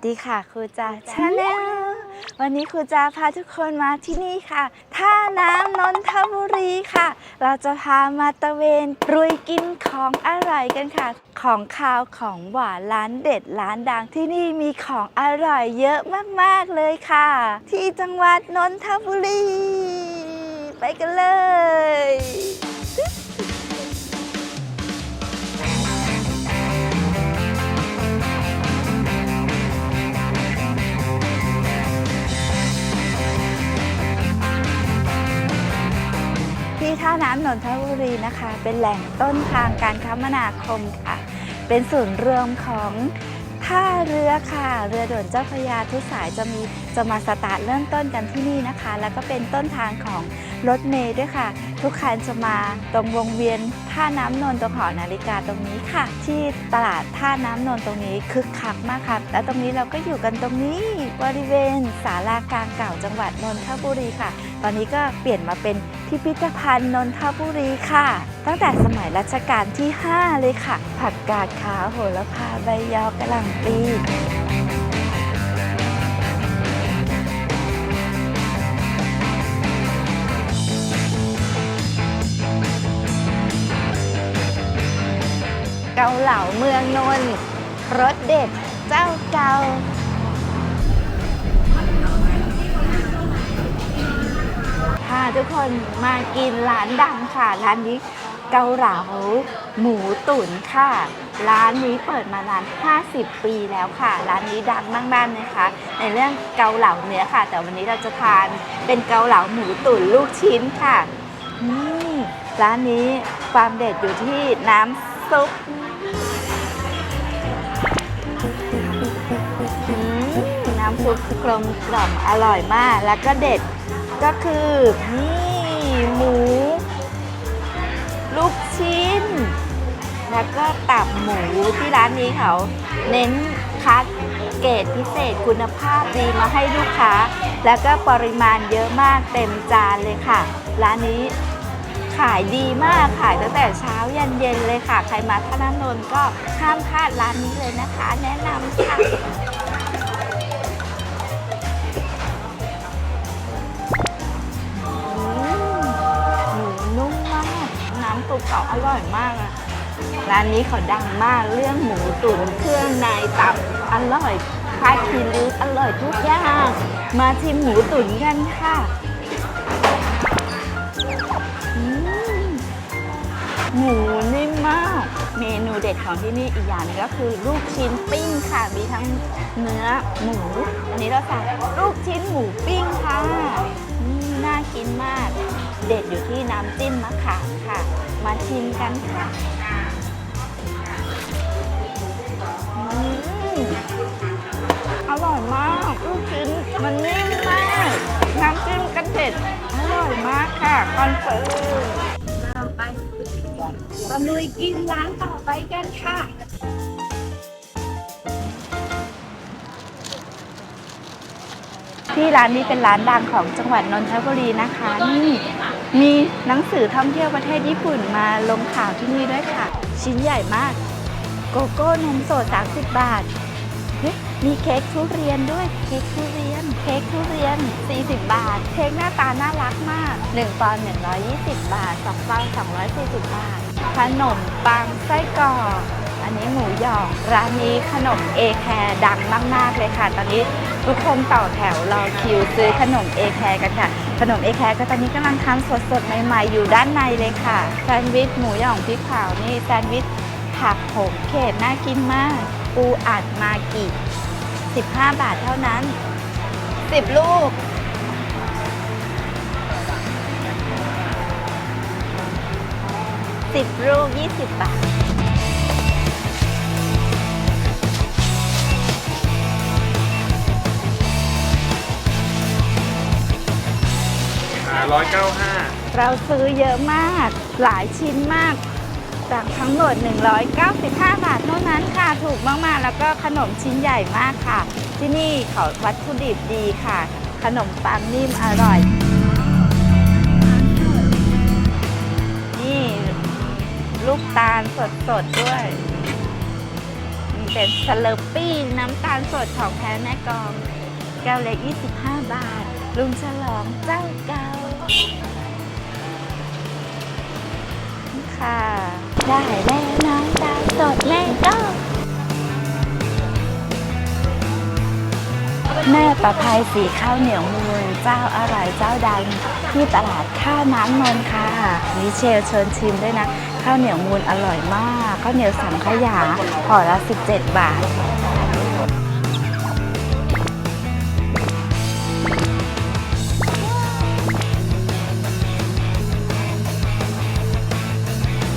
วัสดีค่ะครูจาชาแนลวันนี้ครูจาพาทุกคนมาที่นี่ค่ะ ท่าน้ำนนทบุรีค่ะ เราจะพามาตะเวนรุยกินของอร่อยกันค่ะ ของคาวของหวานร้านเด็ดร้านดังที่นี่มีของอร่อยเยอะมากๆเลยค่ะ ที่จังหวัดนนทบุรี ไปกันเลย ที่ท่าน้ำนนทบุรีนะคะ เป็นแหล่งต้นทางการคมนาคมค่ะ เป็นศูนย์รวมของท่าเรือค่ะ เรือด่วนเจ้าพระยาทุกสายจะมีจะมาสตาร์ทเริ่มต้นกันที่นี่นะคะ แล้วก็เป็นต้นทางของรถเมย์ด้วยค่ะ ทุกคันจะมาตรงวงเวียนท่าน้ำนนท์ตรงหอนาฬิกาตรงนี้ค่ะ ที่ตลาดท่าน้ำนนท์ตรงนี้คึกคักมากค่ะ และตรงนี้เราก็อยู่กันตรงนี้บริเวณศาลากลางเก่าจังหวัดนนทบุรีค่ะ ตอนนี้ก็เปลี่ยนมาเป็นพิพิธภัณฑ์นนทบุรีค่ะ ตั้งแต่สมัยรัชกาลที่ 5 เลยค่ะ ผักกาดขาวโหระพาใบยอกระหล่ำปลี เหลาเมืองนนท์รสเด็ดเจ้าเก่าค่ะทุกคนมากินร้านดังค่ะ ร้านนี้เกาเหลาหมูตุ๋นค่ะ ร้านนี้เปิดมานาน 50 ปีแล้วค่ะ ร้านนี้ดังมากๆนะคะ ในเรื่องเกาเหลาเนื้อค่ะ แต่วันนี้เราจะทานเป็นเกาเหลาหมูตุ๋นลูกชิ้นค่ะนี่ร้านนี้ความเด็ดอยู่ที่น้ำซุป น้ำซุปกลมกล่อมอร่อยมาก แล้วก็เด็ดก็คือนี่หมู ลูกชิ้น แล้วก็ตับหมูที่ร้านนี้เขาเน้นคัดเกรดพิเศษคุณภาพดีมาให้ลูกค้า แล้วก็ปริมาณเยอะมากเต็มจานเลยค่ะ ร้านนี้ ขายดีมากขายตั้งแต่เช้ายันเย็นเลยค่ะ ใครมาท่าน้ำนนท์ก็ห้ามพลาดร้านนี้เลยนะคะ แนะนำค่ะหมูนุ่มมาก น้ำซุปเขาอร่อยมากอะร้านนี้เขาดังมากเรื่องหมูตุ๋นเครื่องในตับอร่อยพาคีริสอร่อยทุกอย่าง มาชิมหมูตุ๋นกันค่ะ หมูนิ่มมาก เมนูเด็ดของที่นี่อีกอย่างหนึงก็คือลูกชิ้นปิ้งค่ะ มีทั้งเนื้อหมู อันนี้เราสั่งลูกชิ้นหมูปิ้งค่ะน่ากินมาก เด็ดอยู่ที่น้ำจิ้มมะขามค่ะ มาชิมกันค่ะอร่อยมากลูกชิ้นมันนิ่มมาก น้ำจิ้มกันเด็ดอร่อยมากค่ะคอนเฟิร์ม ตะลุยกินร้านต่อไปกันค่ะ ที่ร้านนี้เป็นร้านดังของจังหวัดนนทบุรีนะคะนี่มีหนังสือท่องเที่ยวประเทศญี่ปุ่นมาลงข่าวที่นี่ด้วยค่ะ ชิ้นใหญ่มาก โกโก้นมสด 30 บาท เฮ้ยมีเค้กทุเรียนด้วย เค้กทุเรียน เค้กทุเรียน 40 บาท เค้กหน้าตาน่ารักมาก 1ปอนด์120 บาท2ปอนด์240 บาท ขนมปังไส้กรอกอันนี้หมูหยอง ร้านนี้ขนมเอแคร์ดังมาก ๆ เลยค่ะ ตอนนี้ทุกคนต่อแถวรอคิวซื้อขนมเอแคร์กันค่ะ ขนมเอแคร์ก็ตอนนี้กำลังทำสดๆ ใหม่ๆ อยู่ด้านในเลยค่ะ แซนด์วิชหมูหยองพริกเผานี่แซนด์วิชผักโขมเขตน่ากินมาก ปูอัดมากิ15 บาทเท่านั้น 10 ลูก 10 ลูก 20 บาทร้อยเก้าห้าเราซื้อเยอะมาก หลายชิ้นมาก จากทั้งหมด 195 บาทเท่านั้นค่ะ ถูกมากๆ แล้วก็ขนมชิ้นใหญ่มากค่ะ ที่นี่เขาวัตถุดิบดีค่ะ ขนมปังนิ่มอร่อย นี่ลูกตาลสดๆด้วยเป็นสลอปี้น้ำตาลสดของแท้แม่กอง แก้วเล็ก 25 บาท ลุงฉลองเจ้าเก่านี่ค่ะ ได้แล้วน้ำตาสดแม่กลองแม่ประภัยสีข้าวเหนียวมูลเจ้าอร่อยเจ้าดังที่ตลาดข้าวน้ำนนท์ค่ะมิเชลเชิญชิมด้วยนะ ข้าวเหนียวมูลอร่อยมาก ข้าวเหนียวสังขยาห่อละ 17 บาท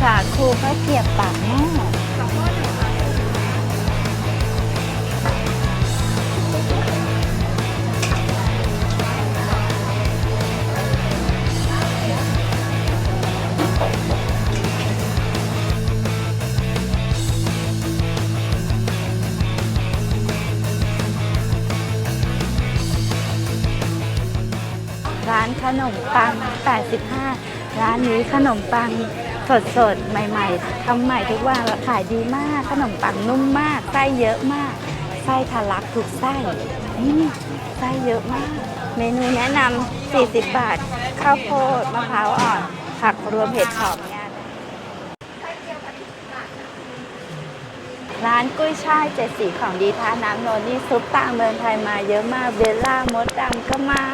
สาคูข้าวเกรียบปากหม้อร้านขนมปัง 85 ร้านนี้ขนมปัง สดสดๆใหม่ๆทำใหม่ทุกวันขายดีมากขนมปังนุ่มมากไส้เยอะมากไส้ทะลักทุกไส้นี่ไส้เยอะมาก เมนูแนะนำ40 บาท ข้าวโพดมะพร้าวอ่อน ผักรวมเห็ดหอมงานร้านกุ้ยช่ายเจ็ดสีของดีท่าน้ำนนนี่ซุปตาเมืองไทยมาเยอะมากเบลล่ามดดำก็มา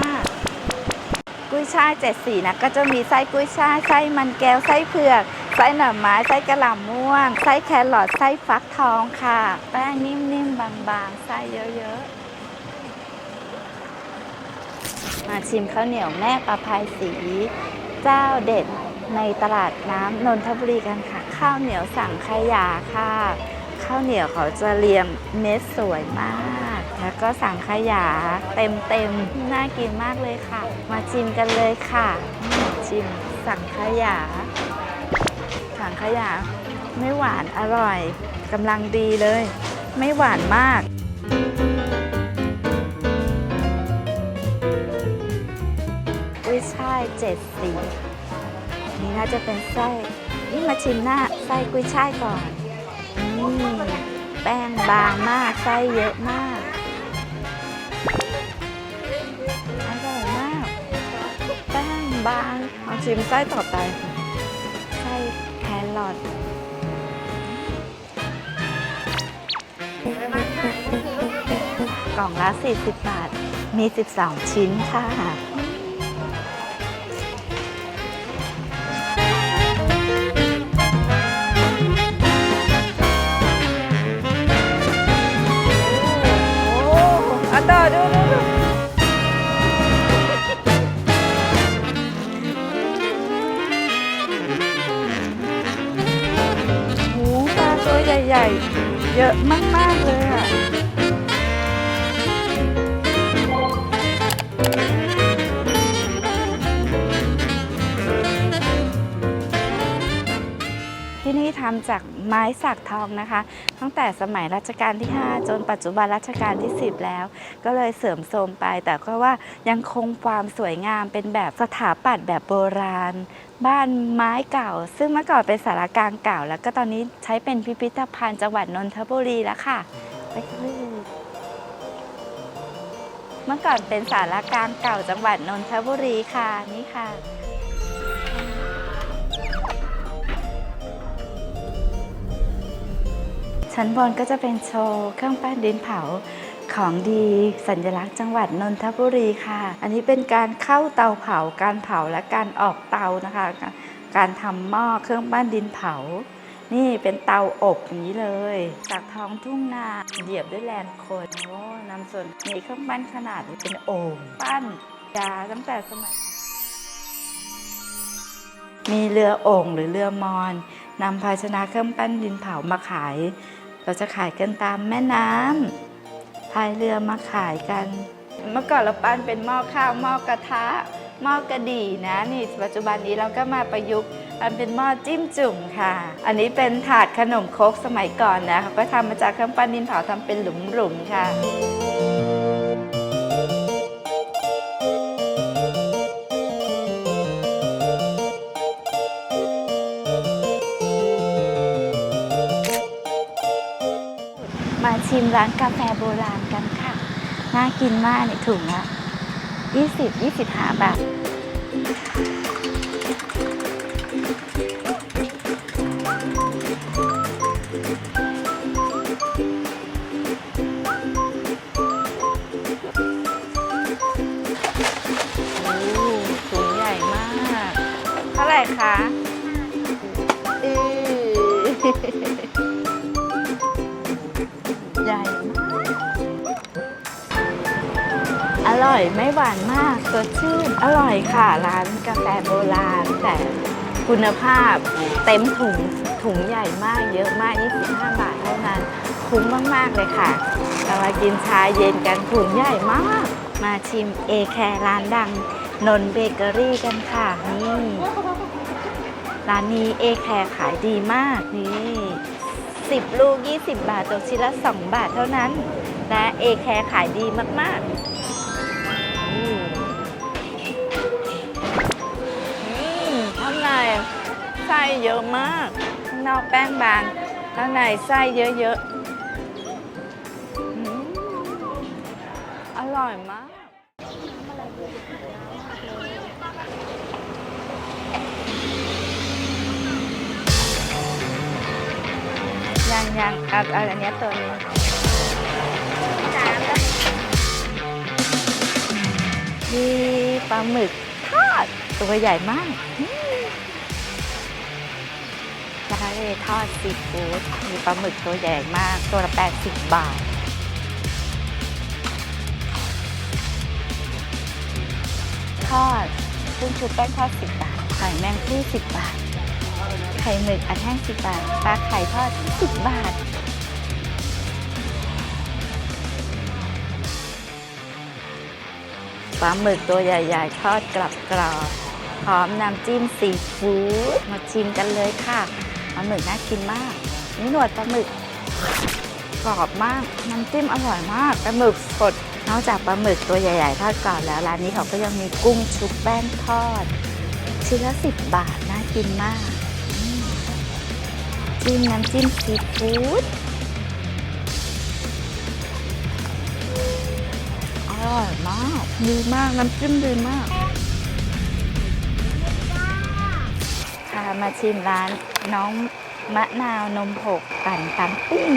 กุ้ยช่ายเจ็ดสีนะก็จะมีไส้กุ้ยช่ายไส้มันแก้วไส้เผือกไส้หน่อไม้ไส้กระหล่ำม่วงไส้แครอทไส้ฟักทองค่ะ แป้งนิ่มๆบางๆไส้เยอะๆ มาชิมข้าวเหนียวแม่ประภัยสีเจ้าเด็ดในตลาดน้ำนนทบุรีกันค่ะ ข้าวเหนียวสั่งขยาค่ะ ข้าวเหนียวเขาจะเรียมเม็ดสวยมาก แล้วก็สั่งขยาเต็มเต็มน่ากินมากเลยค่ะ มาชิมกันเลยค่ะ ชิมสั่งขยา สั่งขยา ไม่หวานอร่อยกำลังดีเลย ไม่หวานมากกุ้ยช่ายเจ็ดสีนี่น่าจะเป็นไส้นี่มาชิมหน้าไส้กุ้ยช่ายก่อนนี่แป้งบางมาก ไส้เยอะมาก บ้างเอาชิมไส้ต่อไปไส้แครอทกล่องละ 40 บาท มี 12 ชิ้นค่ะโอ้เอาต่อดูดูดู ใหญ่ๆเยอะมาก ๆ เลยอะที่นี่ทำจากไม้สักทองนะคะ ตั้งแต่สมัยรัชกาลที่ 5 จนปัจจุบันรัชกาลที่ 10 แล้ว ก็เลยเสื่อมโทรมไป แต่ก็ว่ายังคงความสวยงามเป็นแบบสถาปัตย์แบบโบราณ บ้านไม้เก่า ซึ่งเมื่อก่อนเป็นสารกลางเก่า แล้วก็ตอนนี้ใช้เป็นพิพิธภัณฑ์จังหวัดนนทบุรีแล้วค่ะไปเลยเมื่อก่อนเป็นสารกลางเก่าจังหวัดนนทบุรีค่ะนี่ค่ะชั้นบนก็จะเป็นโชว์เครื่องปั้นดินเผา ของดีสัญลักษณ์จังหวัดนนทบุรีค่ะ อันนี้เป็นการเข้าเตาเผา การเผาและการออกเตานะคะ การทำหม้อเครื่องปั้นดินเผา นี่เป็นเตาอบอย่างนี้เลย จากท้องทุ่งนาเหยียบด้วยแรงคนโอ้นำส่วนมีเครื่องปั้นขนาดเป็นโอ่งปั้นยาตั้งแต่สมัยมีเรือโอ่งหรือเรือมอนนำภาชนะเครื่องปั้นดินเผามาขาย เราจะขายกันตามแม่น้ำายเรือมาขายกัน เมื่อก่อนเราปั้นเป็นหม้อข้าวหม้อกระทะหม้อกระดี่นะนี่ปัจจุบันนี้เราก็มาประยุกต์มันเป็นหม้อจิ้มจุ่มค่ะ อันนี้เป็นถาดขนมครกสมัยก่อนนะเขาก็ทำมาจากเครื่องปั้นดินเผาทำเป็นหลุมๆค่ะ ร้านกาแฟโบราณกันค่ะ น่ากินมากเนี่ยถุงละ20 25 บาทโอ้ถุงใหญ่มาก เท่าไหร่คะ ร่อยไม่หวานมากสดชื่น อร่อยค่ะร้านกาแฟโบราณ แต่คุณภาพเต็มถุงถุงใหญ่มากเยอะมาก 25 บาทเท่านั้น คุ้มมาก ๆ เลยค่ะเรามากินชาเย็นกันถุงใหญ่มาก มาชิมเอแคร์ร้านดังนนเบเกอรี่กันค่ะนี่ร้านนี้เอแคร์ขายดีมากนี่10 ลูก 20 บาทตกชิ้นละ 2 บาทเท่านั้น และเอแคร์ขายดีมาก ๆ ข้างในไส้เยอะมากข้างนอกแป้งบางข้างในไส้เยอะๆอืมอร่อยมากยังยังเอาเอาอันเนี้ยตัวนี้ มีปลาหมึกทอดตัวใหญ่มากอืมทะเลทอดซีฟู้ดมีปลาหมึกตัวใหญ่มาก ตัวละ 80 บาท ทอดซึ่งชุบแป้งทอด 10 บาท ไข่แมงผู้10 บาท ไข่หมึกอันแห้ง 10 บาท ปลาไข่ทอด 10 บาท ปลาหมึกตัวใหญ่ ๆ ทอดกรับกรอบพร้อมน้ำจิ้มซีฟู้ดมาชิมกันเลยค่ะปลาหมึกน่ากินมากนี่หนวดปลาหมึกกรอบมากน้ำจิ้มอร่อยมากปลาหมึกสดนอกจากปลาหมึกตัวใหญ่ ๆ ทอดกรอบแล้วร้านนี้เขาก็ยังมีกุ้งชุบแป้งทอด ชิ้นละสิบบาทน่ากินมากจิ้มน้ำจิ้มซีฟู้ด อร่อยมากดีมากน้ำจิ้มดีมากค่ะมาชิมร้านน้องมะนาวนมผกปั่นตังปิ้ง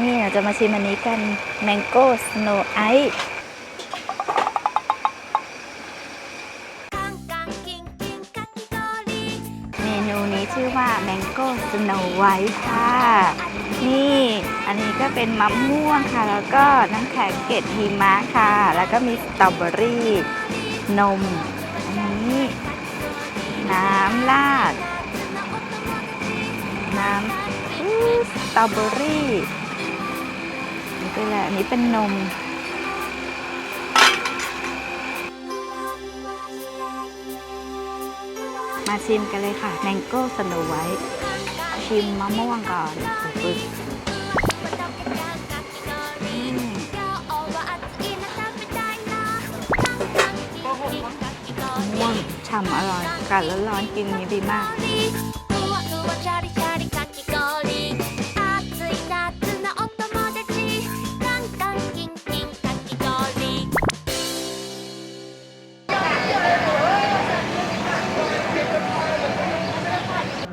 นี่เราจะมาชิมอันนี้กันแมงโก้สโนไอเมนูนี้ชื่อว่าแมงโก้สโนไวท์ค่ะ นี่ อันนี้ก็เป็นมะม่วงค่ะ แล้วก็น้ำแข็งเกล็ดหิมะค่ะ แล้วก็มีสตรอเบอรี่นม อันนี้ น้ำราด น้ำสตรอเบอรี่นี่เป็นอะไรอันนี้เป็นนมมาชิมกันเลยค่ะ แมงโก้สโนไวท์ชิมมะม่วงก่อนาอร่อยอากาศร้อนกินนี้ดีมาก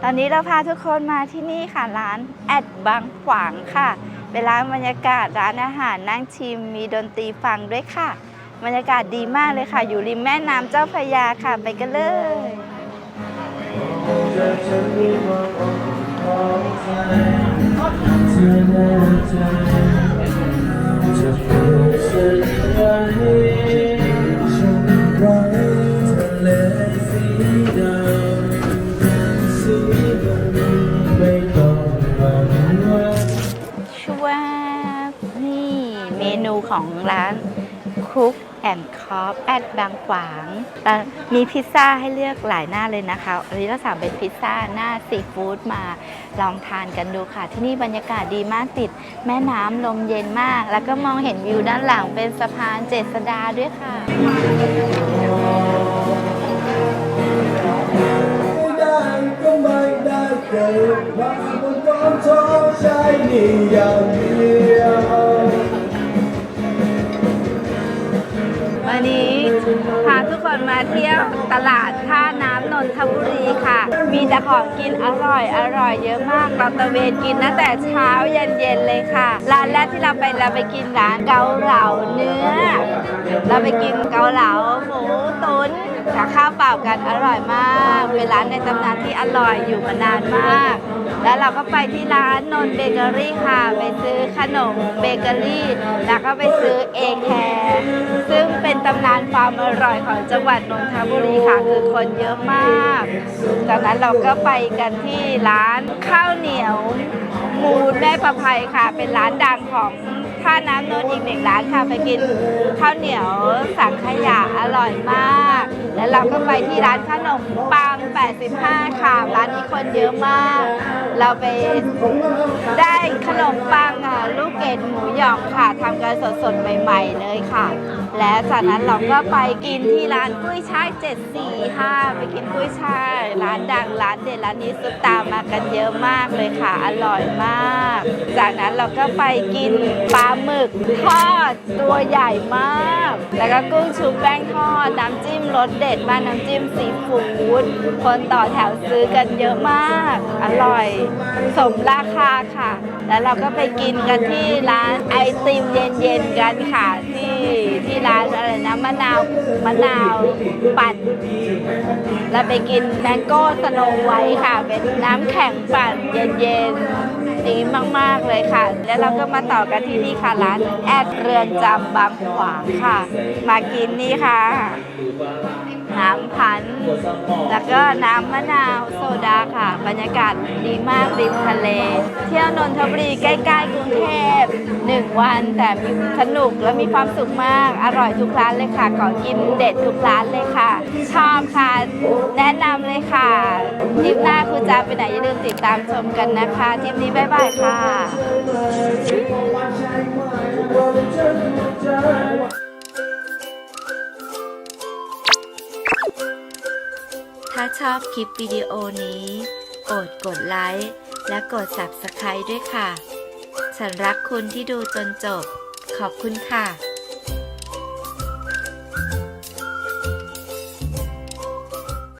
ตอนนี้เราพาทุกคนมาที่นี่ค่ะร้านแอดบางขวางค่ะ เป็นร้านบรรยากาศร้านอาหารนั่งชิมมีดนตรีฟังด้วยค่ะ บรรยากาศดีมากเลยค่ะ อยู่ริมแม่น้ำเจ้าพระยาค่ะ ไปกันเลยจะพูดสักไว้ฉันรักทะเลสีดำสีดำไม่ต้องหวั่นไหวชวาบนี่เมนูของร้านคุก แอนคอฟแอดบางขวางมีพิซซ่าให้เลือกหลายหน้าเลยนะคะอันนี้เราสั่งเป็นพิซซ่าหน้าซีฟู้ดมาลองทานกันดูค่ะ ที่นี่บรรยากาศดีมากติด แม่น้ำลมเย็นมาก แล้วก็มองเห็นวิวด้านหลังเป็นสะพานเจษดาด้วยค่ะได้ก็ไม่ได้เกิดมาบนท้องท้องชายนี่อย่างเดีย เที่ยวตลาดท่าน้ำนนทบุรีค่ะ มีแต่ของกินอร่อยอร่อยเยอะมาก เราตะเวนกินตั้งแต่เช้ายันเย็นเลยค่ะ ร้านแรกที่เราไปเราไปกินร้านเกาเหลาเนื้อ เราไปกินเกาเหลาหมูตุ๋นกับข้าวเปล่ากันอร่อยมาก เป็นร้านในตำนานที่อร่อยอยู่มานานมาก แล้วเราก็ไปที่ร้านนนเบเกอรี่ค่ะ ไปซื้อขนมเบเกอรี่ แล้วก็ไปซื้อเอแคร์ซึ่งเป็นตำนานความอร่อยของจังหวัดนนทบุรีค่ะ คือคนเยอะมาก จากนั้นเราก็ไปกันที่ร้านข้าวเหนียวมูนแม่ประภัยค่ะ เป็นร้านดังของ ท่าน้ำนนอีกหนึ่งร้านค่ะไปกินข้าวเหนียวสังขยาอร่อยมาก แล้วเราก็ไปที่ร้านขนมปัง 85 ค่ะ ร้านนี้คนเยอะมาก เราไปได้ขนมปังอะลูกเกดหมูหยองค่ะทำกันสดๆ ใหม่ๆ เลยค่ะ และจากนั้นเราก็ไปกินที่ร้านกุ้ยช่าย 745 ไปกินกุ้ยช่าย ร้านดังร้านเด็ดร้านนี้ซุปตามมากันเยอะมากเลยค่ะ อร่อยมาก จากนั้นเราก็ไปกินปลาหมึกทอดตัวใหญ่มาก แล้วก็กุ้งชุบแป้งทอด น้ำจิ้มรสเด็ดมากน้ำจิ้มซีฟู้ดคนต่อแถวซื้อกันเยอะมาก อร่อย สมราคาค่ะ แล้วเราก็ไปกินกันที่ร้านไอติมเย็นๆกันค่ะ ที่ที่ร้านอะไรนะมะนาวมะนาวปั่นแล้วไปกินแมงโก้สโนไวท์ค่ะ เป็นน้ำแข็งปั่นเย็นๆ ดีมาก ๆ เลยค่ะ แล้วเราก็มาต่อกันที่นี่ค่ะร้านแอดเรือนจำบางขวางค่ะ มากินนี่ค่ะ น้ำพันธุ์แล้วก็น้ำมะนาวโซดาค่ะ บรรยากาศดีมากริมทะเล เที่ยวนนทบุรีใกล้ๆกรุงเทพหนึ่งวันแต่มีสนุกและมีความสุขมาก อร่อยทุกร้านเลยค่ะของกินเด็ดทุกร้านเลยค่ะ ชอบค่ะ แนะนำเลยค่ะทริปหน้าคุณจะไปไหนอย่าลืมติดตามชมกันนะคะทริปนี้บ๊ายบายค่ะาชอบคลิปวิดีโอนี้ โปรดกดไลค์และกด Subscribe ด้วยค่ะ ฉันรักคุณที่ดูจนจบ ขอบคุณค่ะ